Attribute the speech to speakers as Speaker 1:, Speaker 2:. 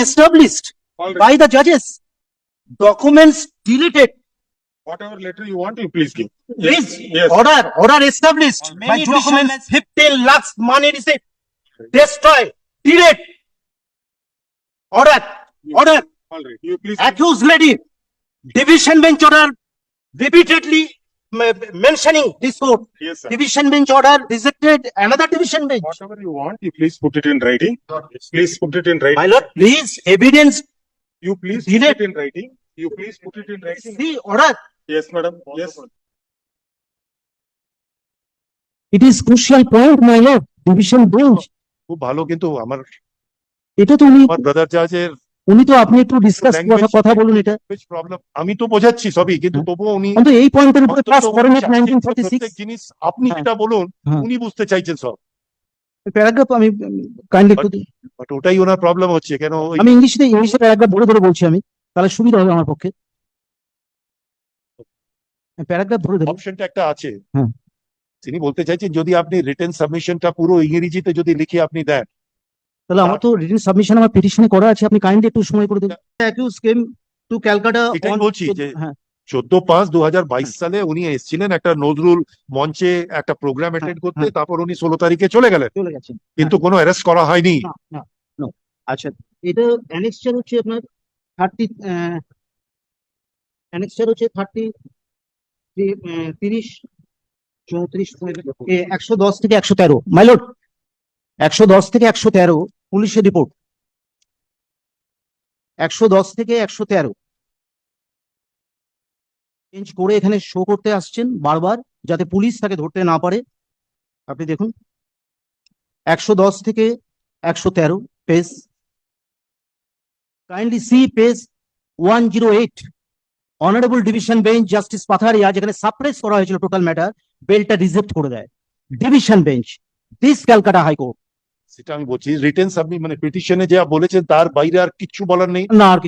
Speaker 1: established by the judges. Documents deleted.
Speaker 2: Whatever letter you want, you please give.
Speaker 1: Please,
Speaker 2: Yes.
Speaker 1: order, order established by
Speaker 3: Many
Speaker 1: documents,
Speaker 3: documents-
Speaker 1: fifteen lakhs money received. Destroy, delete. Order, order,
Speaker 2: All right. You please.
Speaker 1: accused lady. Division bench order repeatedly mentioning this court.
Speaker 2: Yes, sir.
Speaker 1: Division bench order rejected another division bench.
Speaker 2: Whatever you want, you please put it in writing. Please put it in
Speaker 1: My
Speaker 2: writing.
Speaker 1: lord, please, evidence,
Speaker 2: You please put
Speaker 1: Delete.
Speaker 2: it in writing. You please put it in writing.
Speaker 1: see, order.
Speaker 2: Yes, madam. Yes.
Speaker 1: It is crucial point, my lord, division bench.
Speaker 4: খুব ভালো কিন্তু আমার
Speaker 1: এটা তো উনি,
Speaker 4: আমার brother জাজের
Speaker 1: উনি তো আপনি একটু ডিসকাস কথা বলুন এটা।
Speaker 4: প্রবলেম আমি তো বোঝাচ্ছি সবই কিন্তু তবুও উনি
Speaker 1: কিন্তু এই পয়েন্টের উপরে পাস করেন
Speaker 4: জিনিস আপনি
Speaker 1: হ্যাঁ।
Speaker 4: যেটা বলুন
Speaker 1: হ্যাঁ।
Speaker 4: উনি বুঝতে চাইছেন সব
Speaker 1: প্যারাগ্রাফ আমি কাইন্ডলি
Speaker 4: বাট ওটাই ওনার প্রবলেম হচ্ছে কেন
Speaker 1: আমি ইংলিশে ইংলিশে প্যারাগ্রাফ ধরে ধরে বলছি আমি তাহলে সুবিধা হবে আমার পক্ষে প্যারাগ্রাফ ধরে ধরে
Speaker 4: অপশনটা একটা আছে। তিনি বলতে চাইছেন যদি আপনি রিটেন সাবমিশনটা পুরো ইংরেজিতে যদি লিখে আপনি দেন
Speaker 1: তাহলে আমার তো রিটেন সাবমিশন আমার পিটিশনে করা আছে আপনি কাইন্ডলি একটু সময় করে দেবেন। অ্যাকিউজ কেম টু ক্যালকাটা
Speaker 4: এটাই বলছি যে
Speaker 1: হ্যাঁ।
Speaker 4: চোদ্দ পাঁচ দু হাজার বাইশ সালে উনি এসেছিলেন একটা নজরুল মঞ্চে একটা প্রোগ্রাম অ্যাটেন্ড করতে
Speaker 1: হ্যাঁ।
Speaker 4: তারপর উনি ষোলো তারিখে চলে গেলেন।
Speaker 1: চলে গেছেন।
Speaker 4: কিন্তু কোনো অ্যারেস্ট করা হয়নি।
Speaker 1: না না no. আচ্ছা এটা অ্যানেক্সচার হচ্ছে আপনার থার্টি অ্যানেক্সচার হচ্ছে থার্টি তিরিশ চৌত্রিশ একশো দশ থেকে একশো তেরো। মাইলট একশো দশ থেকে একশো তেরো পুলিশের রিপোর্ট। একশো দশ থেকে একশো তেরো। চেঞ্জ করে এখানে শো করতে আসছেন বারবার, যাতে পুলিশ তাকে ধরতে না পারে। আপনি দেখুন, একশো দশ থেকে একশো তেরো page kindly see page one zero eight honourable division bench justice Patharia যেখানে সাপ্রেস করা হয়েছিল টোটাল ম্যাটার বেলটা রিজেক্ট করে দেয়। Division bench this Calcutta high court
Speaker 4: সেটা আমি বলছি রিটেন সাবমিট মানে পিটিশনে যা বলেছেন, তার বাইরে আর কিছু বলার নেই।
Speaker 1: না, আর